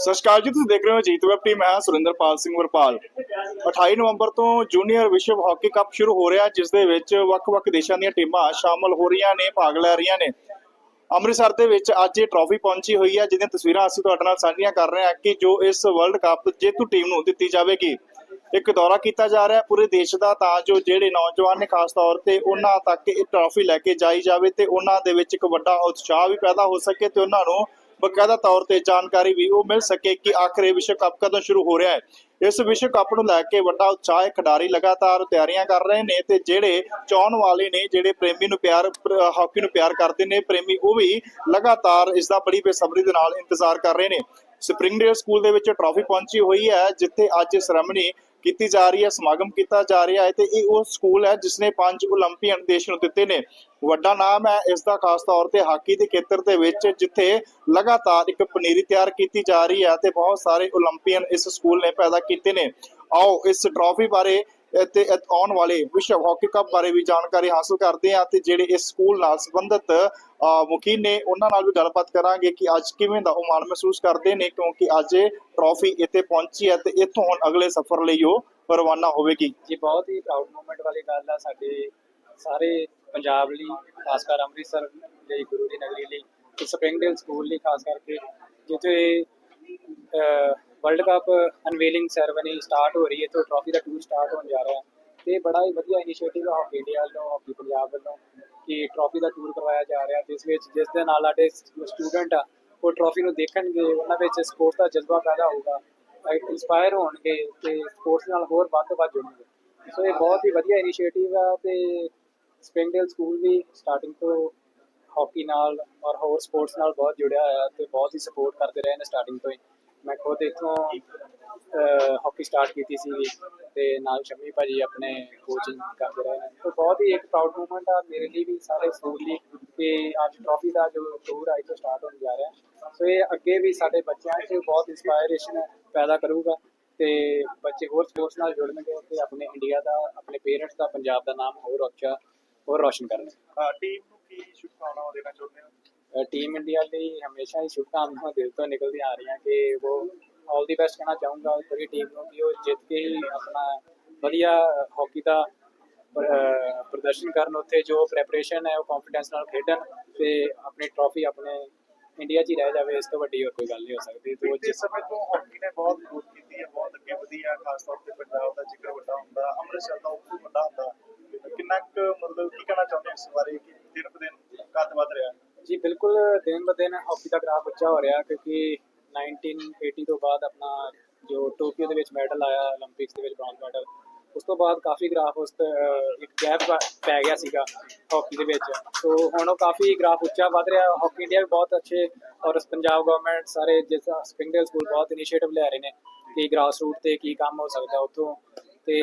ਸਤਿ ਸ਼੍ਰੀ ਅਕਾਲ ਜੀ, ਤੁਸੀਂ ਦੇਖ ਰਹੇ ਹੋ ਜੀਤ ਵੈਬ ਟੀਮ, ਮੈਂ ਸੁਰਿੰਦਰਪਾਲ ਸਿੰਘ ਵਰਪਾਲ। 28 ਨਵੰਬਰ ਤੋਂ ਜੂਨੀਅਰ ਵਿਸ਼ਵ ਹਾਕੀ ਕੱਪ ਸ਼ੁਰੂ ਹੋ ਰਿਹਾ, ਜਿਸ ਦੇ ਵਿੱਚ ਵੱਖ-ਵੱਖ ਦੇਸ਼ਾਂ ਦੀਆਂ ਟੀਮਾਂ ਸ਼ਾਮਲ ਹੋ ਰਹੀਆਂ ਨੇ, ਭਾਗ ਲੈ ਰਹੀਆਂ ਨੇ। ਅੰਮ੍ਰਿਤਸਰ ਦੇ ਵਿੱਚ ਅੱਜ ਇਹ ਟਰਾਫੀ ਪਹੁੰਚੀ ਹੋਈ ਹੈ, ਜਿਹਦੀਆਂ ਤਸਵੀਰਾਂ ਅਸੀਂ ਤੁਹਾਡੇ ਨਾਲ ਸਾਂਝੀਆਂ ਕਰ ਰਹੇ ਹਾਂ ਕਿ ਜੋ ਇਸ ਵਰਲਡ ਕੱਪ ਜੇਤੂ ਟੀਮ ਨੂੰ ਦਿੱਤੀ ਜਾਵੇਗੀ। ਇੱਕ ਦੌਰਾ ਕੀਤਾ ਜਾ ਰਿਹਾ ਪੂਰੇ ਦੇਸ਼ ਦਾ, ਤਾਂ ਜੋ ਜਿਹੜੇ ਨੌਜਵਾਨ ਨੇ, ਖਾਸ ਤੌਰ ਤੇ ਉਹਨਾਂ ਤੱਕ ਇਹ ਟਰਾਫੀ ਲੈ ਕੇ ਜਾਈ ਜਾਵੇ ਤੇ ਉਹਨਾਂ ਦੇ ਵਿੱਚ ਇੱਕ ਵੱਡਾ ਉਤਸ਼ਾਹ ਵੀ ਪੈਦਾ ਹੋ ਸਕੇ ਤੇ ਉਹਨਾਂ ਨੂੰ ਬਕਾਇਦਾ ਤੌਰ ਤੇ ਜਾਣਕਾਰੀ ਵੀ ਉਹ ਮਿਲ ਸਕੇ ਕਿ ਆਖਰ ਇਹ ਵਿਸ਼ਵ ਕੱਪ ਕਦੋਂ ਸ਼ੁਰੂ ਹੋ ਰਿਹਾ ਹੈ। ਇਸ ਵਿਸ਼ਵ ਕੱਪ ਨੂੰ ਲੈ ਕੇ ਵੱਡਾ ਉਤਸ਼ਾਹ ਹੈ। ਖਿਡਾਰੀ ਲਗਾਤਾਰ ਤਿਆਰੀਆਂ ਕਰ ਰਹੇ ਨੇ ਤੇ ਜਿਹੜੇ ਚਾਹਣ ਵਾਲੇ ਨੇ, ਜਿਹੜੇ ਪ੍ਰੇਮੀ ਨੂੰ ਪਿਆਰ, ਹਾਕੀ ਨੂੰ ਪਿਆਰ ਕਰਦੇ ਨੇ, ਪ੍ਰੇਮੀ ਉਹ ਵੀ ਲਗਾਤਾਰ ਇਸ ਦਾ ਬੜੀ ਬੇਸਬਰੀ ਦੇ ਨਾਲ ਇੰਤਜ਼ਾਰ ਕਰ ਰਹੇ ਨੇ। ਸਪ੍ਰਿੰਗਡੇਲ ਸਕੂਲ ਦੇ ਵਿੱਚ ਟਰਾਫੀ ਪਹੁੰਚੀ ਹੋਈ ਹੈ, ਜਿੱਥੇ ਅੱਜ ਸੈਰੇਮਨੀ ਕੀਤੀ ਜਾ ਰਹੀ ਹੈ, ਸਮਾਗਮ ਕੀਤਾ ਜਾ ਰਿਹਾ ਹੈ ਤੇ ਇਹ ਉਹ ਸਕੂਲ ਹੈ ਜਿਸ ਨੇ ਪੰਜ 올림픽ਨ ਦੇਸ਼ ਨੂੰ ਦਿੱਤੇ ਨੇ। ਵੱਡਾ ਨਾਮ ਹੈ ਇਸ ਦਾ, ਖਾਸ ਤੌਰ ਤੇ ਹਾਕੀ ਦੇ ਖੇਤਰ ਦੇ ਵਿੱਚ, ਜਿੱਥੇ ਲਗਾਤਾਰ ਇੱਕ ਪਨੀਰੀ ਤਿਆਰ ਕੀਤੀ ਜਾ ਰਹੀ ਹੈ ਤੇ ਬਹੁਤ ਸਾਰੇ 올림픽ਨ ਇਸ ਸਕੂਲ ਨੇ ਪੈਦਾ ਕੀਤੇ ਨੇ। ਆਓ ਇਸ ਟਰਾਫੀ ਬਾਰੇ ਤੇ ਆਉਣ ਵਾਲੇ ਵਿਸ਼ਵ ਹਾਕੀ ਕੱਪ ਬਾਰੇ ਵੀ ਜਾਣਕਾਰੀ ਹਾਸਲ ਕਰਦੇ ਹਾਂ ਤੇ ਜਿਹੜੇ ਇਸ ਸਕੂਲ ਨਾਲ ਸੰਬੰਧਿਤ ਮੁਖੀ ਨੇ ਉਹਨਾਂ ਨਾਲ ਵੀ ਗੱਲਬਾਤ ਕਰਾਂਗੇ ਕਿ ਅੱਜ ਕਿਵੇਂ ਦਾ ਉਹ ਮਾਣ ਮਹਿਸੂਸ ਕਰਦੇ ਨੇ ਕਿਉਂਕਿ ਅੱਜ ਟਰਾਫੀ ਇੱਥੇ ਪਹੁੰਚੀ ਹੈ ਤੇ ਇੱਥੋਂ ਹੁਣ ਅਗਲੇ ਸਫ਼ਰ ਲਈ ਉਹ ਰਵਾਨਾ ਹੋਵੇਗੀ। ਜੀ, ਬਹੁਤ ਹੀ ਪ੍ਰਾਊਡ ਮੂਮੈਂਟ ਵਾਲੀ ਗੱਲ ਆ ਸਾਡੇ ਸਾਰੇ ਪੰਜਾਬ ਲਈ, ਖਾਸ ਕਰ ਅੰਮ੍ਰਿਤਸਰ ਲਈ, ਗੁਰੂ ਦੀ ਨਗਰੀ ਲਈ ਸਪ੍ਰਿੰਗਡੇਲ ਸਕੂਲ ਲਈ ਖਾਸ ਕਰਕੇ, ਜਿੱਥੇ world cup unveiling ceremony start ਹੋ ਰਹੀ ਹੈ ਤੇ ਟਰਾਫੀ ਦਾ ਟੂਰ ਸਟਾਰਟ ਹੋਣ ਜਾ ਰਿਹਾ ਹੈ। ਤੇ ਬੜਾ ਹੀ ਵਧੀਆ ਇਨੀਸ਼ੀਏਟਿਵ ਹੈ ਹਾਕੀ ਇੰਡੀਆ ਵੱਲੋਂ ਹਾਕੀ ਪੰਜਾਬ ਵੱਲੋਂ ਕਿ ਟਰਾਫੀ ਦਾ ਟੂਰ ਕਰਵਾਇਆ ਜਾ ਰਿਹਾ ਜਿਸ ਵਿੱਚ, ਜਿਸ ਦੇ ਨਾਲ ਸਾਡੇ ਸਟੂਡੈਂਟ ਆ, ਉਹ ਟਰਾਫੀ ਨੂੰ ਦੇਖਣਗੇ, ਉਹਨਾਂ ਵਿੱਚ ਸਪੋਰਟਸ ਦਾ ਜਜ਼ਬਾ ਪੈਦਾ ਹੋਊਗਾ ਇੰਸਪਾਇਰ ਹੋਣਗੇ ਤੇ ਸਪੋਰਟਸ ਨਾਲ ਹੋਰ ਵੱਧ ਤੋਂ ਵੱਧ ਜੁੜਨਗੇ। ਸੋ ਇਹ ਬਹੁਤ ਹੀ ਵਧੀਆ ਇਨੀਸ਼ੀਏਟਿਵ ਆ ਤੇ ਸਪ੍ਰਿੰਗਡੇਲ ਸਕੂਲ ਵੀ ਸਟਾਰਟਿੰਗ ਤੋਂ ਹਾਕੀ ਨਾਲ ਔਰ ਹੋਰ ਸਪੋਰਟਸ ਨਾਲ ਬਹੁਤ ਜੁੜਿਆ ਹੋਇਆ ਤੇ ਬਹੁਤ ਹੀ ਸਪੋਰਟ ਕਰਦੇ ਰਹੇ ਨੇ ਸਟਾਰਟਿੰਗ ਤੋਂ ਹੀ। ਮੈਂ ਖੁਦ ਇੱਥੋਂ ਹਾਕੀ ਸਟਾਰਟ ਕੀਤੀ ਸੀ ਤੇ ਨਾਲ ਸ਼ਮੀ ਭਾਜੀ ਆਪਣੇ ਕੋਚਿੰਗ ਕਰਦੇ ਰਹੇ ਨੇ। ਤੇ ਬਹੁਤ ਹੀ ਇੱਕ ਪ੍ਰਾਊਡ ਮੂਮੈਂਟ ਆ ਮੇਰੇ ਲਈ ਵੀ ਸਾਰੇ ਸਕੂਲ ਲਈ ਕਿ ਅੱਜ ਟਰਾਫੀ ਦਾ ਜੋ ਟੂਰ ਆ, ਇੱਥੋਂ ਸਟਾਰਟ ਹੋਣ ਜਾ ਰਿਹਾ। ਸੋ ਇਹ ਅੱਗੇ ਵੀ ਸਾਡੇ ਬੱਚਿਆਂ 'ਚ ਬਹੁਤ ਇੰਸਪਾਇਰੇਸ਼ਨ ਪੈਦਾ ਕਰੂਗਾ ਤੇ ਬੱਚੇ ਹੋਰ ਸਪੋਰਟਸ ਨਾਲ ਜੁੜਨਗੇ ਤੇ ਆਪਣੇ ਇੰਡੀਆ ਦਾ, ਆਪਣੇ ਪੇਰੈਂਟਸ ਦਾ, ਪੰਜਾਬ ਦਾ ਨਾਮ ਹੋਰ ਉੱਚਾ ਹੋਰ ਰੋਸ਼ਨ ਕਰਨਗੇ। ਟੀਮ ਨੂੰ ਕੀ ਸ਼ੁਭਕਾਮਨਾਵਾਂ ਦੇਣਾ ਚਾਹੁੰਦੇ ਹੋ? टीम इंडिया ਲਈ ਹਮੇਸ਼ਾ ਹੀ ਸ਼ੁਭਕਾਮਨਾਵਾਂ ਦਿਲ ਤੋਂ ਨਿਕਲਦੀਆਂ ਆ ਰਹੀਆਂ ਕਿ ਉਹ ਆਲ ਦੀ ਬੈਸਟ ਕਹਿਣਾ ਚਾਹੂੰਗਾ ਪੂਰੀ ਟੀਮ ਨੂੰ ਕਿ ਉਹ ਜਿੱਤ ਕੇ ਹੀ ਆਪਣਾ ਵਧੀਆ ਹਾਕੀ ਦਾ ਅਹ, ਪ੍ਰਦਰਸ਼ਨ ਕਰਨ ਉੱਥੇ ਜੋ ਪ੍ਰੈਪਰੇਸ਼ਨ ਹੈ ਉਹ ਕੰਫੀਡੈਂਸ ਨਾਲ ਖੇਡਣ ਤੇ ਆਪਣੀ ਟਰੋਫੀ ਆਪਣੇ ਇੰਡੀਆ 'ਚ ਹੀ ਰਹਿ ਜਾਵੇ ਇਸ ਤੋਂ ਵੱਡੀ ਹੋਰ ਕੋਈ ਗੱਲ ਨਹੀਂ ਹੋ ਸਕਦੀ ਤੇ ਉਹ ਜਿਸ ਜਿਸ ਸਮੇਂ ਤੋਂ ਹਾਕੀ ਨੇ ਬਹੁਤ ਗਰੋਥ ਕੀਤੀ ਹੈ ਬਹੁਤ ਅੱਗੇ ਵਧੀ ਹੈ ਖਾਸ ਤੌਰ ਤੇ ਪੰਜਾਬ ਦਾ ਜ਼ਿਕਰ ਵੱਡਾ ਹੁੰਦਾ ਅੰਮ੍ਰਿਤਸਰ ਦਾ ਉਹ ਵੀ ਵੱਡਾ ਹੁੰਦਾ ਕਿੰਨਾ ਕੁ ਮਤਲਬ ਕੀ ਕਹਿਣਾ ਚਾਹੁੰਦੇ ਹੋ ਇਸ ਬਾਰੇ ਕਿ ਦਿਨ ਬ ਦਿਨ ਕੱਦ ਵੱਧ ਰਿਹਾ ਜੀ, ਬਿਲਕੁਲ ਦਿਨ ਬ ਦਿਨ ਹਾਕੀ ਦਾ ਗ੍ਰਾਫ ਉੱਚਾ ਹੋ ਰਿਹਾ ਕਿਉਂਕਿ 1980 ਤੋਂ ਬਾਅਦ ਆਪਣਾ ਜੋ ਟੋਕੀਓ ਦੇ ਵਿੱਚ ਮੈਡਲ ਆਇਆ 올림픽ਸ ਦੇ ਵਿੱਚ ਬ੍ਰੌਂਜ਼ ਮੈਡਲ, ਉਸ ਤੋਂ ਬਾਅਦ ਕਾਫੀ ਗ੍ਰਾਫ ਉਸ ਇੱਕ ਗੈਪ ਪੈ ਗਿਆ ਸੀਗਾ ਹਾਕੀ ਦੇ ਵਿੱਚ। ਸੋ ਹੁਣ ਉਹ ਕਾਫੀ ਗ੍ਰਾਫ ਉੱਚਾ ਵੱਧ ਰਿਹਾ, ਹਾਕੀ ਇੰਡੀਆ ਵੀ ਬਹੁਤ ਅੱਛੇ ਔਰ ਪੰਜਾਬ ਗਵਰਨਮੈਂਟ ਸਾਰੇ ਜਿਸ ਸਪਿੰਗਲ ਸਕੂਲ ਬਹੁਤ ਇਨੀਸ਼ੀਏਟਿਵ ਲੈ ਰਹੇ ਨੇ ਕਿ ਗਰਾਸ ਰੂਟ ਤੇ ਕੀ ਕੰਮ ਹੋ ਸਕਦਾ ਉਥੋਂ। ਤੇ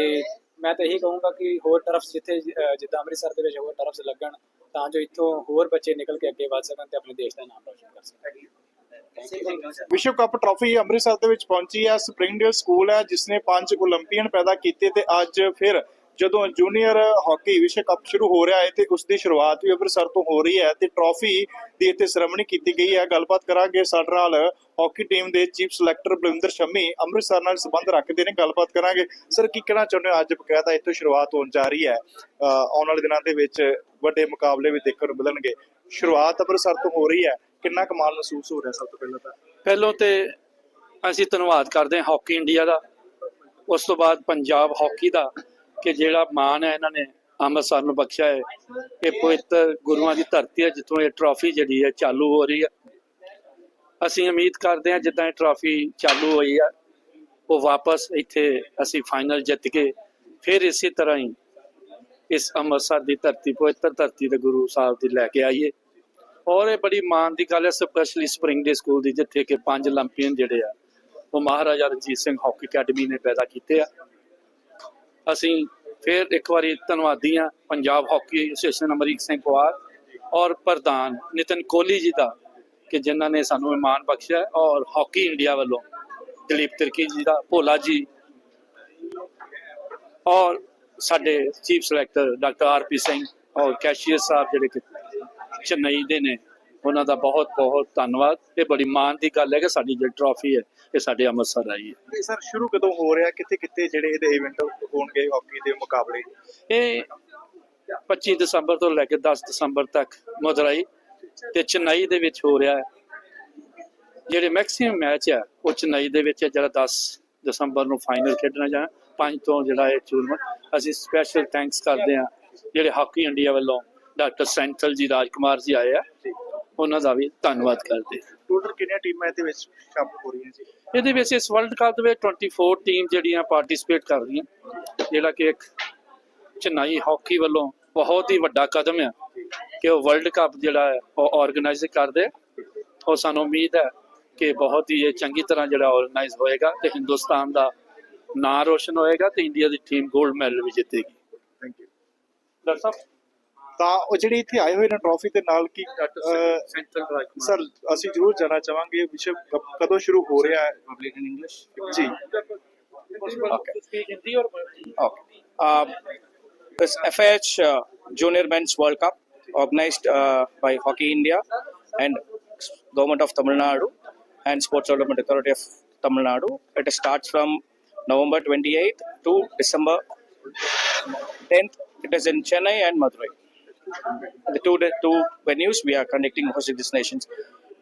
ਮੈਂ ਤਾਂ ਇਹੀ ਕਹੂੰਗਾ ਕਿ ਹੋਰ ਟਰਫਸ ਜਿੱਥੇ ਜਿੱਦਾਂ ਅੰਮ੍ਰਿਤਸਰ ਦੇ ਵਿੱਚ ਹੋਰ ਟਰਫਸ ਲੱਗਣ ਤਾਂ ਜੋ ਇੱਥੋਂ ਹੋਰ ਬੱਚੇ ਨਿਕਲ ਕੇ ਅੱਗੇ ਵਧ ਸਕਣ ਤੇ ਆਪਣੇ ਦੇਸ਼ ਦਾ ਨਾਮ ਰੋਸ਼ਨ ਕਰ ਸਕਣ। ਵਿਸ਼ਵ ਕੱਪ ਟਰਾਫੀ ਅੰਮ੍ਰਿਤਸਰ ਦੇ ਵਿੱਚ ਪਹੁੰਚੀ ਹੈ। ਸਪ੍ਰਿੰਗਡੇਲ ਸਕੂਲ ਹੈ ਜਿਸ ਨੇ ਪੰਜ 올림픽ੀਅਨ ਪੈਦਾ ਕੀਤੇ ਤੇ ਅੱਜ ਫਿਰ ਜਦੋਂ ਜੂਨੀਅਰ ਹਾਕੀ ਵਿਸ਼ਵ ਕੱਪ ਸ਼ੁਰੂ ਹੋ ਰਿਹਾ ਹੈ ਤੇ ਉਸ ਦੀ ਸ਼ੁਰੂਆਤ ਵੀ ਅੰਮ੍ਰਿਤਸਰ ਤੋਂ ਹੋ ਰਹੀ ਹੈ ਤੇ ਟਰਾਫੀ ਦੀ ਇੱਥੇ ਸਰਮਣੀ ਕੀਤੀ ਗਈ ਹੈ। ਗੱਲਬਾਤ ਕਰਾਂਗੇ ਸਾਡੇ ਨਾਲ ਹਾਕੀ ਟੀਮ ਦੇ ਚੀਫ ਸਿਲੈਕਟਰ ਬਲਵਿੰਦਰ ਸ਼ਮੀ ਅੰਮ੍ਰਿਤਸਰ ਨਾਲ ਸੰਬੰਧ ਰੱਖਦੇ ਨੇ। ਗੱਲਬਾਤ ਕਰਾਂਗੇ। ਸਰ ਕੀ ਕਹਿਣਾ ਚਾਹੁੰਦੇ ਹੋ? ਅੱਜ ਬਕਾਇਦਾ ਇੱਥੋਂ ਸ਼ੁਰੂਆਤ ਹੋਣ ਜਾ ਰਹੀ ਹੈ। ਆਉਣ ਵਾਲੇ ਦਿਨਾਂ ਦੇ ਵਿੱਚ ਵੱਡੇ ਮੁਕਾਬਲੇ ਵੀ ਦੇਖਣ ਨੂੰ ਮਿਲਣਗੇ। ਸ਼ੁਰੂਆਤ ਅੰਮ੍ਰਿਤਸਰ ਤੋਂ ਹੋ ਰਹੀ ਹੈ। ਕਿੰਨਾ ਕਮਾਲ ਮਹਿਸੂਸ ਹੋ ਰਿਹਾ ਸਭ ਤੋਂ ਪਹਿਲਾਂ ਤਾਂ? ਪਹਿਲੋਂ ਤੇ ਅਸੀਂ ਧੰਨਵਾਦ ਕਰਦੇ ਹਾਂ ਹਾਕੀ ਇੰਡੀਆ ਦਾ। ਉਸ ਤੋਂ ਬਾਅਦ ਪੰਜਾਬ ਹਾਕੀ ਦਾ, ਕਿ ਜਿਹੜਾ ਮਾਣ ਹੈ ਇਹਨਾਂ ਨੇ ਅੰਮ੍ਰਿਤਸਰ ਨੂੰ ਬਖਸ਼ਿਆ ਹੈ। ਇਹ ਪਵਿੱਤਰ ਗੁਰੂਆਂ ਦੀ ਧਰਤੀ ਹੈ, ਜਿੱਥੋਂ ਇਹ ਟਰਾਫੀ ਜਿਹੜੀ ਹੈ ਚਾਲੂ ਹੋ ਰਹੀ ਹੈ। ਅਸੀਂ ਉਮੀਦ ਕਰਦੇ ਹਾਂ ਜਿੱਦਾਂ ਇਹ ਟਰਾਫੀ ਚਾਲੂ ਹੋਈ ਹੈ ਉਹ ਵਾਪਸ ਇੱਥੇ ਅਸੀਂ ਫਾਈਨਲ ਜਿੱਤ ਕੇ ਫਿਰ ਇਸੇ ਤਰ੍ਹਾਂ ਹੀ ਇਸ ਅੰਮ੍ਰਿਤਸਰ ਦੀ ਧਰਤੀ, ਪਵਿੱਤਰ ਧਰਤੀ ਦੇ ਗੁਰੂ ਸਾਹਿਬ ਦੀ ਲੈ ਕੇ ਆਈਏ। ਔਰ ਇਹ ਬੜੀ ਮਾਣ ਦੀ ਗੱਲ ਹੈ, ਸਪੈਸ਼ਲੀ ਸਪ੍ਰਿੰਗ ਡੇ ਸਕੂਲ ਦੀ, ਜਿੱਥੇ ਕਿ ਪੰਜ 올림픽ਨ ਜਿਹੜੇ ਆ, ਉਹ ਮਹਾਰਾਜਾ ਰਣਜੀਤ ਸਿੰਘ ਹਾਕੀ ਅਕੈਡਮੀ ਨੇ ਪੈਦਾ ਕੀਤੇ ਆ। ਅਸੀਂ ਫਿਰ ਇੱਕ ਵਾਰੀ ਧੰਨਵਾਦੀ ਆ ਪੰਜਾਬ ਹਾਕੀ ਐਸੋਸੀਏਸ਼ਨ ਅਮਰੀਕ ਸਿੰਘ ਪਵਾਰ ਔਰ ਪ੍ਰਧਾਨ ਨਿਤਨ ਕੋਹਲੀ ਜੀ ਦਾ, ਕਿ ਜਿਨ੍ਹਾਂ ਨੇ ਸਾਨੂੰ ਇਹ ਇਮਾਨ ਬਖਸ਼ਿਆ ਔਰ ਹਾਕੀ ਇੰਡੀਆ ਵੱਲੋਂ ਦਲੀਪ ਤਿਰਕੀ ਜੀ ਦਾ, ਭੋਲਾ ਜੀ। ਔਰ ਸਾਡੇ chief selector doctor RP Singh ਔਰ ਕੈਸ਼ੀਅਰ ਸਾਹਿਬ ਜਿਹੜੇ ਕਿ ਚੇਨਈ ਦੇ ਨੇ ਉਹਨਾਂ ਦਾ ਬਹੁਤ ਬਹੁਤ ਧੰਨਵਾਦ। ਇਹ ਬੜੀ ਮਾਣ ਦੀ ਗੱਲ ਹੈ ਕਿ ਸਾਡੀ ਜਿਹੜੀ ਟਰਾਫੀ ਹੈ ਇਹ ਸਾਡੇ ਅੰਮ੍ਰਿਤਸਰ ਆਈ ਹੈ। ਤੇ ਸਰ ਸ਼ੁਰੂ ਕਦੋਂ ਹੋ ਰਿਹਾ? ਕਿੱਥੇ ਕਿੱਥੇ ਜਿਹੜੇ ਇਹਦੇ ਇਵੈਂਟ ਹੋਣਗੇ ਹਾਕੀ ਦੇ ਮੁਕਾਬਲੇ? ਇਹ 25 ਦਸੰਬਰ ਤੋਂ ਲੈ ਕੇ 10 ਦਸੰਬਰ ਤੱਕ ਮਦੁਰਾਈ ਤੇ ਚੇਨਈ ਦੇ ਵਿੱਚ ਹੋ ਰਿਹਾ ਹੈ। ਜਿਹੜੇ ਮੈਕਸਿਮਮ ਮੈਚ ਆ ਉਹ ਚੇਨਈ ਦੇ ਵਿੱਚ ਹੈ ਜਿਹੜਾ 10 ਦਸੰਬਰ ਨੂੰ ਫਾਈਨਲ ਖੇਡਣਾ ਜਾਣਾ ਪੰਜ ਤੋਂ ਜਿਹੜਾ ਇਹ ਟੂਰਨਾਮੈਂਟ ਅਸੀਂ ਸਪੈਸ਼ਲ ਥੈਂਕਸ ਕਰਦੇ ਹਾਂ ਜਿਹੜੇ ਹਾਕੀ ਇੰਡੀਆ ਵੱਲੋਂ ਡਾਕਟਰ ਸੈਂਟਰਲ ਜੀ ਰਾਜਕੁਮਾਰ ਜੀ ਆਏ ਆ। ਉਹਨਾਂ ਦਾ ਵੀ ਧੰਨਵਾਦ ਕਰਦੇ ਟੋਟਲ ਕਿੰਨੀਆਂ ਟੀਮਾਂ ਇਹਦੇ ਵਿੱਚ ਸ਼ਾਮਲ ਹੋ ਰਹੀਆਂ ਜੀ? ਇਹਦੇ ਵਿੱਚ ਇਸ ਵਰਲਡ ਕੱਪ ਦੇ ਵਿੱਚ 24 ਟੀਮ ਜਿਹੜੀਆਂ ਪਾਰਟਿਸਿਪੇਟ ਕਰ ਰਹੀਆਂ। ਜਿਹੜਾ ਕਿ ਇੱਕ ਚੇਨਈ ਹਾਕੀ ਵੱਲੋਂ ਬਹੁਤ ਹੀ ਵੱਡਾ ਕਦਮ ਹੈ ਕਿ ਉਹ ਵਰਲਡ ਕੱਪ ਜਿਹੜਾ ਹੈ ਉਹ ਆਰਗੇਨਾਈਜ਼ ਕਰਦੇ ਉਹ ਸਾਨੂੰ ਉਮੀਦ ਹੈ ਕਿ ਬਹੁਤ ਹੀ ਇਹ ਚੰਗੀ ਤਰ੍ਹਾਂ ਜਿਹੜਾ ਆਰਗੇਨਾਈਜ਼ ਹੋਏਗਾ ਤੇ ਹਿੰਦੁਸਤਾਨ ਦਾ ਨਾਂ ਰੋਸ਼ਨ ਹੋਏਗਾ ਤੇ ਇੰਡੀਆ ਦੀ ਟੀਮ 골ਡ ਮੈਡਲ ਵੀ ਜਿੱਤੇਗੀ। ਥੈਂਕ ਯੂ ਡਾਕਟਰ ਸਾਹਿਬ ਤਾਂ ਉਹ ਜਿਹੜੇ ਇੱਥੇ ਆਏ ਹੋਏ ਨੇ ਟਰੋਫੀ ਦੇ ਨਾਲ ਕੀ ਸਰ ਅਸੀਂ ਜ਼ਰੂਰ ਜਾਣਾ ਚਾਹਾਂਗੇ। ਵਿਸ਼ਵ ਕੱਪ ਕਦੋਂ ਸ਼ੁਰੂ ਹੋ ਰਿਹਾ ਹੈ? ਪਬਲਿਕ ਇਨ ਇੰਗਲਿਸ਼ ਜੀ। um, This FH uh, Junior Men's World Cup organized uh, by Hockey India and Government of Tamil Nadu. And Sports Development Authority of Tamil Nadu. It starts from November 28th to December 10th. It is in Chennai and Madurai. The two two venues we are conducting hosting destinations.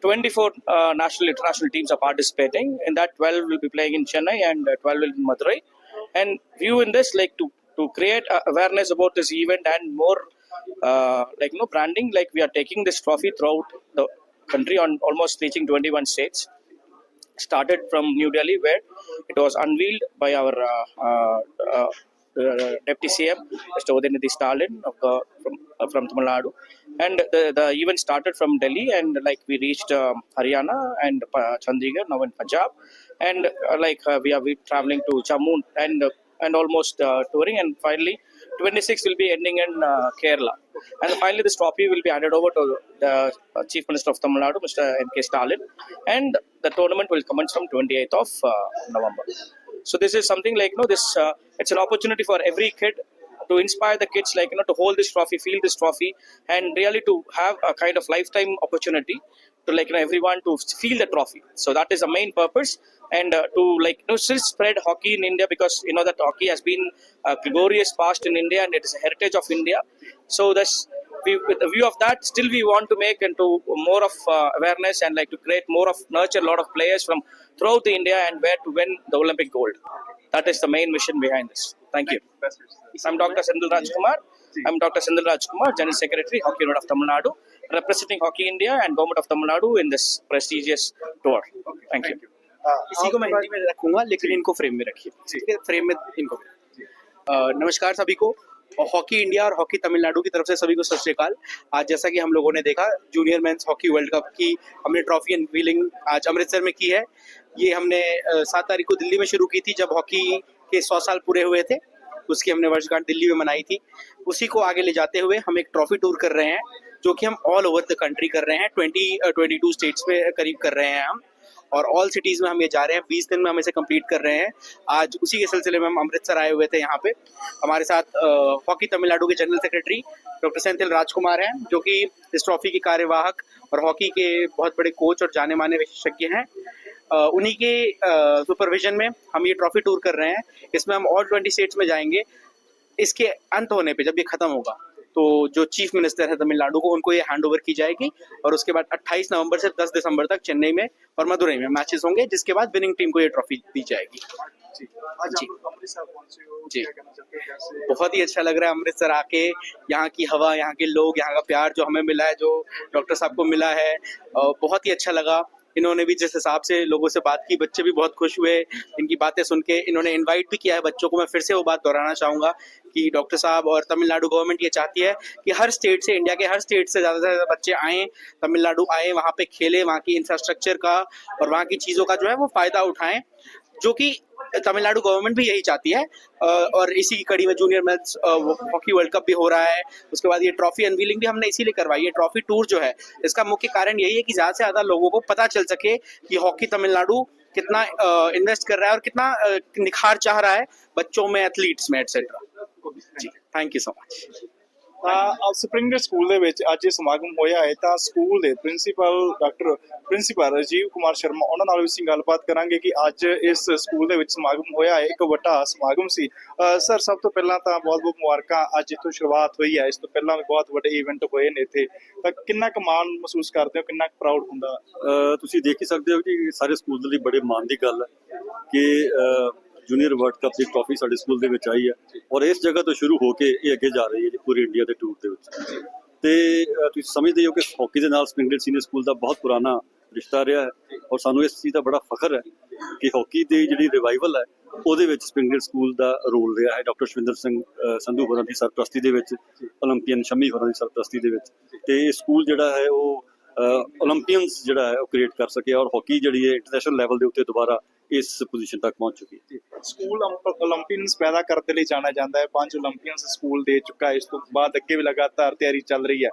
24 uh, national international teams are participating. In that, 12 will be playing in Chennai and uh, 12 will be in Madurai. And view in this like to to create uh, awareness about this event and more uh, like know branding. Like we are taking this trophy throughout the country on almost reaching 21 states. Started from New Delhi, where it was unveiled by our uh, uh, uh, Deputy CM, Mr. Udinidhi Stalin of from, from Tamil Nadu. And the, the event started from Delhi, and like we reached um, Haryana and Chandigarh, now in Punjab. And like we are traveling to Jammu and and almost touring, and finally 26 will be ending in uh, Kerala. And finally, this trophy will be handed over to the uh, Chief Minister of Tamil Nadu, Mr. M.K. Stalin, and the tournament will commence from 28th of uh, November. So this is something like you know this. Uh, it's an opportunity for every kid to inspire the kids, like you know, to hold this trophy, feel this trophy, and really to have a kind of lifetime opportunity to like you know everyone to feel the trophy. So that is the main purpose, and uh, to like you know still spread hockey in India because you know that hockey has been a glorious past in India and it is a heritage of India. So that's we, with the view of that, still we want to make into more of uh, awareness and like to create more of nurture a lot of players from throughout the India and where to win the Olympic gold. That is the main mission behind this. Thank you. I'm Dr. Sendil Rajkumar. I'm Dr. Sendil Rajkumar, General Secretary, Hockey Union of Tamil Nadu, representing Hockey India and Government of Tamil Nadu in this prestigious tour. Thank you. हाँ, इसी को मैं हिंदी में रखूँगा लेकिन इनको frame में रखिए। ठीक है? फ्रेम में इनको। नमस्कार सभी को। हॉकी इंडिया और हॉकी तमिलनाडु की तरफ़ से सभी को सत श्रीकाल आज जैसा कि हम लोगों ने देखा junior men's hockey world cup की हमने ट्रॉफी अनवीलिंग आज अमृतसर में की है। ये हमने सात तारीख को दिल्ली में शुरू की थी जब हॉकी के सौ साल पूरे हुए थे। उसकी हमने वर्षगांठ दिल्ली में मनाई थी। उसी को आगे ले जाते हुए हम एक ट्रॉफी टूर कर रहे हैं जो कि हम ऑल ओवर द कंट्री कर रहे हैं। ट्वेंटी ट्वेंटी टू स्टेट्स में करीब कर रहे हैं हम। और ऑल सिटीज़ में हम ये जा रहे हैं। बीस दिन में हम इसे कंप्लीट कर रहे हैं। आज उसी के सिलसिले में हम अमृतसर आए हुए थे यहाँ पे। हमारे साथ हॉकी तमिलनाडु के general secretary doctor Senthil Rajkumar हैं, जो कि इस ट्रॉफी के कार्यवाहक और हॉकी के बहुत बड़े कोच और जाने माने विशेषज्ञ हैं। उन्हीं के सुपरविजन में हम ये ट्रॉफी टूर कर रहे हैं। इसमें हम ऑल ट्वेंटी स्टेट्स में जाएँगे। इसके अंत होने पे, जब ये खत्म होगा। तो जो चीफ मिनिस्टर है तमिलनाडु को उनको ये हैंड ओवर की जाएगी और उसके बाद 28 नवंबर से 10 दिसंबर तक चेन्नई में और मदुरई में मैचेस होंगे जिसके बाद विनिंग टीम को ये ट्रॉफी दी जाएगी। जी। जी। बहुत ही अच्छा लग रहा है अमृतसर आके यहाँ की हवा यहाँ के लोग यहाँ का प्यार जो हमें मिला है जो डॉक्टर साहब को मिला है बहुत ही अच्छा लगा। इन्होंने भी जिस हिसाब से लोगों से बात की, बच्चे भी बहुत खुश हुए, इनकी बातें सुन के इन्होंने इन्वाइट भी किया है बच्चों को। मैं फिर से वो बात दोहराना चाहूँगा कि डॉक्टर साहब और तमिलनाडु गवर्नमेंट ये चाहती है कि हर स्टेट से इंडिया के हर स्टेट से ज़्यादा से ज़्यादा बच्चे आएँ, तमिलनाडु आए, वहाँ पे खेले, वहाँ की इंफ्रास्ट्रक्चर का और वहाँ की चीज़ों का जो है वो फ़ायदा उठाएँ, जो कि तमिलनाडु गवर्नमेंट भी यही चाहती है। और इसी की कड़ी में junior match hockey world cup भी हो रहा है। उसके बाद ये ट्रॉफी अनवीलिंग भी हमने इसीलिए करवाई है। ट्रॉफी टूर जो है, इसका मुख्य कारण यही है कि ज़्यादा से ज़्यादा लोगों को पता चल सके कि हॉकी तमिलनाडु कितना इन्वेस्ट कर रहा है और कितना निखार चाह रहा है बच्चों में एथलीट्स में etcetera ji thank you so much ਤਾਂ ਸਪਰਿੰਗ ਸਕੂਲ ਦੇ ਵਿੱਚ ਅੱਜ ਇਹ ਸਮਾਗਮ ਹੋਇਆ ਹੈ, ਤਾਂ ਸਕੂਲ ਦੇ principal doctor principal Rajeev Kumar Sharma, ਉਹਨਾਂ ਨਾਲ ਵੀ ਅਸੀਂ ਗੱਲਬਾਤ ਕਰਾਂਗੇ ਕਿ ਅੱਜ ਇਸ ਸਕੂਲ ਦੇ ਵਿੱਚ ਸਮਾਗਮ ਹੋਇਆ ਹੈ, ਇੱਕ ਵੱਡਾ ਸਮਾਗਮ ਸੀ। ਸਰ, ਸਭ ਤੋਂ ਪਹਿਲਾਂ ਤਾਂ ਬਹੁਤ ਬਹੁਤ ਮੁਬਾਰਕਾਂ, ਅੱਜ ਇਥੋਂ ਸ਼ੁਰੂਆਤ ਹੋਈ ਹੈ, ਇਸ ਤੋਂ ਪਹਿਲਾਂ ਵੀ ਬਹੁਤ ਵੱਡੇ ਇਵੈਂਟ ਹੋਏ ਨੇ ਇੱਥੇ। ਤਾਂ ਕਿੰਨਾ ਕੁ ਮਾਣ ਮਹਿਸੂਸ ਕਰਦੇ ਹੋ, ਕਿੰਨਾ ਕੁ ਪ੍ਰਾਊਡ ਹੁੰਦਾ? ਤੁਸੀਂ ਦੇਖ ਹੀ ਸਕਦੇ ਹੋ ਕਿ ਸਾਰੇ ਸਕੂਲ ਦੇ ਲਈ ਬੜੇ ਮਾਣ ਦੀ ਗੱਲ ਹੈ ਕਿ ਜੂਨੀਅਰ ਵਰਲਡ ਕੱਪ ਦੀ ਟਰੋਫੀ ਸਾਡੇ ਸਕੂਲ ਦੇ ਵਿੱਚ ਆਈ ਹੈ ਔਰ ਇਸ ਜਗ੍ਹਾ ਤੋਂ ਸ਼ੁਰੂ ਹੋ ਕੇ ਇਹ ਅੱਗੇ ਜਾ ਰਹੀ ਹੈ ਜੀ ਪੂਰੀ ਇੰਡੀਆ ਦੇ ਟੂਰ ਦੇ ਵਿੱਚ। ਤੇ ਤੁਸੀਂ ਸਮਝਦੇ ਹੋ ਕਿ ਹਾਕੀ ਦੇ ਨਾਲ ਸਪਿੰਗਡਲ ਸੀਨੀਅਰ ਸਕੂਲ ਦਾ ਬਹੁਤ ਪੁਰਾਣਾ ਰਿਸ਼ਤਾ ਰਿਹਾ ਹੈ ਔਰ ਸਾਨੂੰ ਇਸ ਚੀਜ਼ ਦਾ ਬੜਾ ਫਖਰ ਹੈ ਕਿ ਹਾਕੀ ਦੀ ਜਿਹੜੀ ਰਿਵਾਈਵਲ ਹੈ, ਉਹਦੇ ਵਿੱਚ ਸਪਿੰਗਡਲ ਸਕੂਲ ਦਾ ਰੋਲ ਰਿਹਾ ਹੈ ਡਾਕਟਰ ਸ਼ਵਿੰਦਰ ਸਿੰਘ ਸੰਧੂ ਹੋਰਾਂ ਦੀ ਸਰਪ੍ਰਸਤੀ ਦੇ ਵਿੱਚ 올림픽ਨ ਸ਼ਮੀ ਹੋਰਾਂ ਦੀ ਸਰਪ੍ਰਸਤੀ ਦੇ ਵਿੱਚ। ਤੇ ਇਹ ਸਕੂਲ ਜਿਹੜਾ ਹੈ ਉਹ 올림픽ਨਸ ਜਿਹੜਾ ਹੈ ਉਹ ਕ੍ਰੀਏਟ ਕਰ ਸਕੇ ਔਰ ਹਾਕੀ ਜਿਹੜੀ ਹੈ ਇੰਟਰਨੈਸ਼ਨਲ ਲੈਵਲ ਦੇ ਉੱਤੇ ਦੁਬਾਰਾ ਇਸ ਪੋਜੀਸ਼ਨ ਤੱਕ ਪਹੁੰਚ ਚੁੱਕੀ ਹੈ। ਸਕੂਲ 올림픽ਸ ਪੈਦਾ ਕਰਨ ਦੇ ਲਈ ਜਾਣਿਆ ਜਾਂਦਾ ਹੈ। ਪੰਜ 올림픽ਸ ਸਕੂਲ ਦੇ ਚੁੱਕਾ ਇਸ ਤੋਂ ਬਾਅਦ ਅੱਗੇ ਵੀ ਲਗਾਤਾਰ ਤਿਆਰੀ ਚੱਲ ਰਹੀ ਹੈ।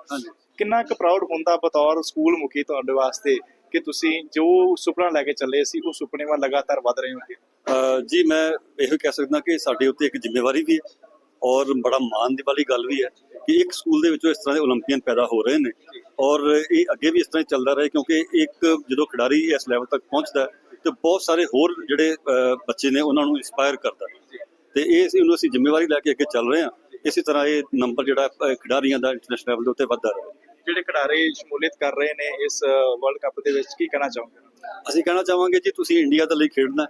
ਕਿੰਨਾ ਕੁ ਪ੍ਰਾਊਡ ਹੁੰਦਾ ਬਤੌਰ ਸਕੂਲ ਮੁਖੀ ਤੁਹਾਡੇ ਵਾਸਤੇ ਕਿ ਤੁਸੀਂ ਜੋ ਸੁਪਨਾ ਲੈ ਕੇ ਚੱਲੇ ਸੀ ਉਹ ਸੁਪਨੇ ਵੱਲ ਲਗਾਤਾਰ ਵਧ ਰਹੇ ਹੋ ਜੀ ਮੈਂ ਇਹੋ ਕਹਿ ਸਕਦਾ ਕਿ ਸਾਡੇ ਉੱਤੇ ਇੱਕ ਜ਼ਿੰਮੇਵਾਰੀ ਵੀ ਹੈ ਔਰ ਬੜਾ ਮਾਨ ਦੀ ਵਾਲੀ ਗੱਲ ਵੀ ਹੈ ਕਿ ਇੱਕ ਸਕੂਲ ਦੇ ਵਿੱਚੋਂ ਇਸ ਤਰ੍ਹਾਂ ਦੇ 올림픽ੀਅਨ ਪੈਦਾ ਹੋ ਰਹੇ ਨੇ ਔਰ ਇਹ ਅੱਗੇ ਵੀ ਇਸ ਤਰ੍ਹਾਂ ਚੱਲਦਾ ਰਹੇ ਕਿਉਂਕਿ ਇੱਕ ਜਦੋਂ ਖਿਡਾਰੀ ਇਸ ਲੈਵਲ ਤੱਕ ਪਹੁੰਚਦਾ ਹੈ ਤੇ ਬਹੁਤ ਸਾਰੇ ਹੋਰ ਜਿਹੜੇ ਬੱਚੇ ਨੇ ਉਹਨਾਂ ਨੂੰ ਇਨਸਪਾਇਰ ਕਰਦਾ। ਤੇ ਇਹ ਇਹਨੂੰ ਅਸੀਂ ਜ਼ਿੰਮੇਵਾਰੀ ਲੈ ਕੇ ਅੱਗੇ ਚੱਲ ਰਹੇ ਹਾਂ। ਇਸੇ ਤਰ੍ਹਾਂ ਇਹ ਨੰਬਰ ਜਿਹੜਾ ਖਿਡਾਰੀਆਂ ਦਾ ਇੰਟਰਨੈਸ਼ਨਲ ਲੈਵਲ ਦੇ ਉੱਤੇ ਵੱਧਦਾ ਰਹੇ। ਜਿਹੜੇ ਖਿਡਾਰੀ ਸ਼ਮੂਲੀਅਤ ਕਰ ਰਹੇ ਨੇ ਇਸ ਵਰਲਡ ਕੱਪ ਦੇ ਵਿੱਚ ਕੀ ਕਹਿਣਾ ਚਾਹੋਗੇ? ਅਸੀਂ ਕਹਿਣਾ ਚਾਹਾਂਗੇ ਜੀ ਤੁਸੀਂ ਇੰਡੀਆ ਦੇ ਲਈ ਖੇਡਣਾ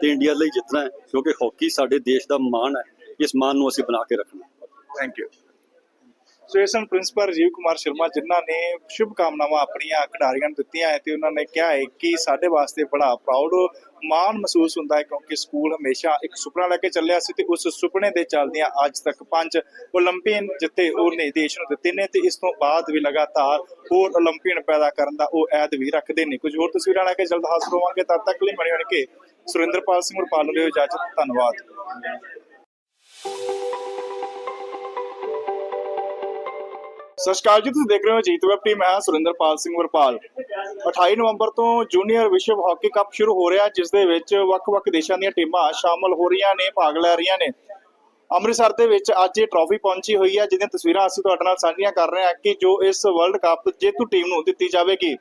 ਤੇ ਇੰਡੀਆ ਲਈ ਜਿੱਤਣਾ ਕਿਉਂਕਿ ਹਾਕੀ ਸਾਡੇ ਦੇਸ਼ ਦਾ ਮਾਣ ਹੈ। ਇਸ ਮਾਣ ਨੂੰ ਅਸੀਂ ਬਣਾ ਕੇ ਰੱਖਣਾ। Thank you so principal Rajeev Kumar Sharma ਜਿਨ੍ਹਾਂ ਨੇ ਸ਼ੁਭ ਕਾਮਨਾਵਾਂ ਆਪਣੀਆਂ ਖਿਡਾਰੀਆਂ ਨੂੰ ਦਿੱਤੀਆਂ ਹੈ ਤੇ ਉਹਨਾਂ ਨੇ ਕਿਹਾ ਹੈ ਕਿ ਸਾਡੇ ਵਾਸਤੇ ਬੜਾ ਪ੍ਰਾਊਡ ਮਾਣ ਮਹਿਸੂਸ ਹੁੰਦਾ ਹੈ ਕਿਉਂਕਿ ਸਕੂਲ ਹਮੇਸ਼ਾ ਇੱਕ ਸੁਪਨਾ ਲੈ ਕੇ ਚੱਲਿਆ ਸੀ ਤੇ ਉਸ ਸੁਪਨੇ ਦੇ ਚੱਲਦਿਆਂ ਅੱਜ ਤੱਕ ਪੰਜ 올림픽ਨ ਜਿੱਤੇ ਉਹਨੇ ਦੇਸ਼ ਨੂੰ ਦਿੱਤੇ ਨੇ ਤੇ ਇਸ ਤੋਂ ਬਾਅਦ ਵੀ ਲਗਾਤਾਰ ਹੋਰ 올림픽ਨ ਪੈਦਾ ਕਰਨ ਦਾ ਉਹ ਐਦ ਵੀ ਰੱਖਦੇ ਨੇ। ਕੁਝ ਹੋਰ ਤਸਵੀਰਾਂ ਲੈ ਕੇ ਜਲਦ ਹਾਜ਼ਰ ਹੋਵਾਂਗੇ। ਤਦ ਤੱਕ ਲਈ ਬਣੇ ਰਹਿਣ ਕੇ ਸੁਰਿੰਦਰਪਾਲ ਸਿੰਘ ਨੂੰ ਪਾਲੋ ਲਿਓ ਇਜਾਜ਼ਤ। ਧੰਨਵਾਦ। ਸਤਿ ਸ਼੍ਰੀ ਅਕਾਲ ਜੀ, ਤੁਸੀਂ ਦੇਖ ਰਹੇ ਹੋ ਜੀਤ ਵੈਬ ਟੀਮ ਹੈ ਸੁਰਿੰਦਰਪਾਲ ਸਿੰਘ ਵਰਪਾਲ। 28 ਨਵੰਬਰ ਤੋਂ ਜੂਨੀਅਰ ਵਿਸ਼ਵ ਹਾਕੀ ਕੱਪ ਸ਼ੁਰੂ ਹੋ ਰਿਹਾ, ਜਿਸ ਦੇ ਵਿੱਚ ਵੱਖ-ਵੱਖ ਦੇਸ਼ਾਂ ਦੀਆਂ ਟੀਮਾਂ ਸ਼ਾਮਲ ਹੋ ਰਹੀਆਂ ਨੇ, ਭਾਗ ਲੈ ਰਹੀਆਂ ਨੇ। ਅੰਮ੍ਰਿਤਸਰ ਦੇ ਵਿੱਚ ਅੱਜ ਇਹ ਟਰਾਫੀ ਪਹੁੰਚੀ ਹੋਈ ਹੈ, ਜਿਹਦੀਆਂ ਤਸਵੀਰਾਂ ਅਸੀਂ ਤੁਹਾਡੇ ਨਾਲ ਸਾਂਝੀਆਂ ਕਰ ਰਹੇ ਹਾਂ ਕਿ ਜੋ ਇਸ ਵਰਲਡ ਕੱਪ ਜੇਤੂ ਟੀਮ ਨੂੰ ਦਿੱਤੀ ਜਾਵੇਗੀ।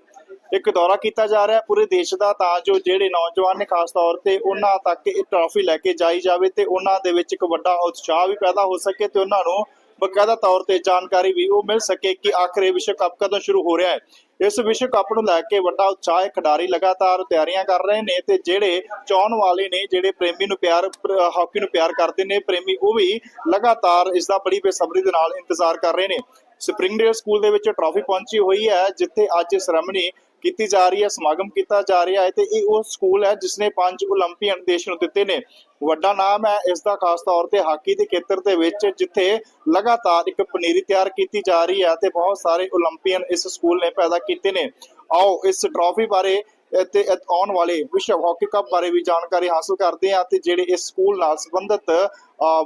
ਇੱਕ ਦੌਰਾ ਕੀਤਾ ਜਾ ਰਿਹਾ ਪੂਰੇ ਦੇਸ਼ ਦਾ, ਤਾਂ ਜੋ ਜਿਹੜੇ ਨੌਜਵਾਨ ਨੇ, ਖਾਸ ਤੌਰ ਤੇ ਉਹਨਾਂ ਤੱਕ ਇਹ ਟਰਾਫੀ ਲੈ ਕੇ ਜਾਈ ਜਾਵੇ ਤੇ ਉਹਨਾਂ ਦੇ ਵਿੱਚ ਇੱਕ ਵੱਡਾ ਉਤਸ਼ਾਹ ਵੀ ਪੈਦਾ ਹੋ ਸਕੇ ਤੇ ਉਹਨਾਂ ਨੂੰ ਬਕਾਇਦਾ ਤੌਰ ਤੇ ਜਾਣਕਾਰੀ ਵੀ ਉਹ ਮਿਲ ਸਕੇ ਕਿ ਆਖਰ ਇਹ ਵਿਸ਼ਵ ਕੱਪ ਕਦੋਂ ਸ਼ੁਰੂ ਹੋ ਰਿਹਾ ਹੈ। ਇਸ ਵਿਸ਼ਵ ਕੱਪ ਨੂੰ ਲੈ ਕੇ ਵੱਡਾ ਉਤਸ਼ਾਹ ਹੈ। ਖਿਡਾਰੀ ਲਗਾਤਾਰ ਤਿਆਰੀਆਂ ਕਰ ਰਹੇ ਨੇ ਤੇ ਜਿਹੜੇ ਚਾਹਣ ਵਾਲੇ ਨੇ, ਜਿਹੜੇ ਪ੍ਰੇਮੀ ਨੂੰ ਪਿਆਰ, ਹਾਕੀ ਨੂੰ ਪਿਆਰ ਕਰਦੇ ਨੇ, ਪ੍ਰੇਮੀ ਉਹ ਵੀ ਲਗਾਤਾਰ ਇਸ ਦਾ ਬੜੀ ਬੇਸਬਰੀ ਦੇ ਨਾਲ ਇੰਤਜ਼ਾਰ ਕਰ ਰਹੇ ਨੇ। ਸਪ੍ਰਿੰਗਡੇਲ ਸਕੂਲ ਦੇ ਵਿੱਚ ਟਰਾਫੀ ਪਹੁੰਚੀ ਹੋਈ ਹੈ, ਜਿੱਥੇ ਅੱਜ ਸੈਰੇਮਨੀ ਕੀਤੀ ਜਾ ਰਹੀ ਹੈ, ਸਮਾਗਮ ਕੀਤਾ ਜਾ ਰਿਹਾ ਹੈ ਤੇ ਇਹ ਉਹ ਸਕੂਲ ਹੈ ਜਿਸ ਨੇ ਪੰਜ 올림픽ੀਅਨ ਦੇਸ਼ ਨੂੰ ਦਿੱਤੇ ਨੇ। ਵੱਡਾ ਨਾਮ ਹੈ ਇਸ ਦਾ ਖਾਸ ਤੌਰ ਤੇ ਹਾਕੀ ਦੇ ਖੇਤਰ ਦੇ ਵਿੱਚ, ਜਿੱਥੇ ਲਗਾਤਾਰ ਇੱਕ ਪਨੀਰੀ ਤਿਆਰ ਕੀਤੀ ਜਾ ਰਹੀ ਹੈ ਤੇ ਬਹੁਤ ਸਾਰੇ 올림픽ੀਅਨ ਇਸ ਸਕੂਲ ਨੇ ਪੈਦਾ ਕੀਤੇ ਨੇ। ਆਓ ਇਸ ਟਰਾਫੀ ਬਾਰੇ ਤੇ ਆਉਣ ਵਾਲੇ ਵਿਸ਼ਵ ਹਾਕੀ ਕੱਪ ਬਾਰੇ ਵੀ ਜਾਣਕਾਰੀ ਹਾਸਲ ਕਰਦੇ ਹਾਂ ਤੇ ਜਿਹੜੇ ਇਸ ਸਕੂਲ ਨਾਲ ਸੰਬੰਧਿਤ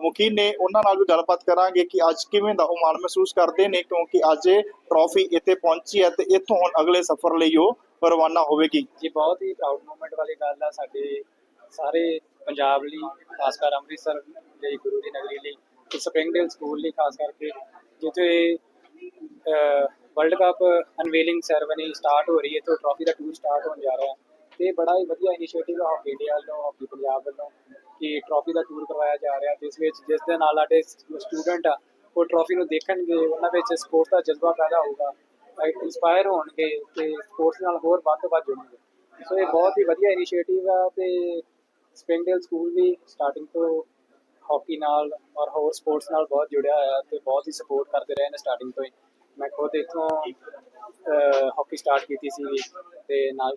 ਮੁਖੀ ਨੇ ਉਹਨਾਂ ਨਾਲ ਵੀ ਗੱਲਬਾਤ ਕਰਾਂਗੇ ਕਿ ਅੱਜ ਕਿਵੇਂ ਦਾ ਉਹ ਮਾਣ ਮਹਿਸੂਸ ਕਰਦੇ ਨੇ ਕਿਉਂਕਿ ਅੱਜ ਇਹ ਇੱਥੇ ਪਹੁੰਚੀ ਹੈ ਤੇ ਇੱਥੋਂ ਹੁਣ ਅਗਲੇ ਸਫ਼ਰ ਲਈ ਉਹ ਰਵਾਨਾ ਹੋਵੇਗੀ। ਜੀ, ਬਹੁਤ ਹੀ ਪ੍ਰਾਊਡ ਮੂਮੈਂਟ ਵਾਲੀ ਗੱਲ ਆ ਸਾਡੇ ਸਾਰੇ ਪੰਜਾਬ ਲਈ, ਖਾਸ ਕਰ ਅੰਮ੍ਰਿਤਸਰ ਲਈ, ਗੁਰੂ ਦੀ ਨਗਰੀ ਲਈ, ਤੇ ਸਪ੍ਰਿੰਗਡੇਲ ਸਕੂਲ ਲਈ, ਖਾਸ ਕਰਕੇ ਜਿੱਥੇ world cup unveiling ceremony start ਹੋ ਰਹੀ ਹੈ ਤੇ ਟਰਾਫੀ ਦਾ ਟੂਰ ਸਟਾਰਟ ਹੋਣ ਜਾ ਰਿਹਾ ਤੇ ਬੜਾ ਹੀ ਵਧੀਆ ਇਨੀਸ਼ੀਏਟਿਵ ਹੈ ਹਾਕੀ ਇੰਡੀਆ ਵੱਲੋਂ ਹਾਕੀ ਪੰਜਾਬ ਵੱਲੋਂ ਕਿ ਟਰਾਫੀ ਦਾ ਟੂਰ ਕਰਵਾਇਆ ਜਾ ਰਿਹਾ ਜਿਸ ਵਿੱਚ, ਜਿਸ ਦੇ ਨਾਲ ਸਾਡੇ ਸਟੂਡੈਂਟ ਆ, ਉਹ ਟਰਾਫੀ ਨੂੰ ਦੇਖਣਗੇ, ਉਹਨਾਂ ਵਿੱਚ ਸਪੋਰਟਸ ਦਾ ਜਜ਼ਬਾ ਪੈਦਾ ਹੋਊਗਾ ਇੰਸਪਾਇਰ ਹੋਣਗੇ ਤੇ ਸਪੋਰਟਸ ਨਾਲ ਹੋਰ ਵੱਧ ਤੋਂ ਵੱਧ ਜੁੜਨਗੇ। ਸੋ ਇਹ ਬਹੁਤ ਹੀ ਵਧੀਆ ਇਨੀਸ਼ੀਏਟਿਵ ਆ ਤੇ ਸਪ੍ਰਿੰਗਡੇਲ ਸਕੂਲ ਵੀ ਸਟਾਰਟਿੰਗ ਤੋਂ ਹਾਕੀ ਨਾਲ ਔਰ ਹੋਰ ਸਪੋਰਟਸ ਨਾਲ ਬਹੁਤ ਜੁੜਿਆ ਹੋਇਆ ਤੇ ਬਹੁਤ ਹੀ ਸਪੋਰਟ ਕਰਦੇ ਰਹੇ ਨੇ ਸਟਾਰਟਿੰਗ ਤੋਂ ਹੀ। ਮੈਂ ਖੁਦ ਇੱਥੋਂ ਹਾਕੀ ਸਟਾਰਟ ਕੀਤੀ ਸੀ ਤੇ ਨਾਲ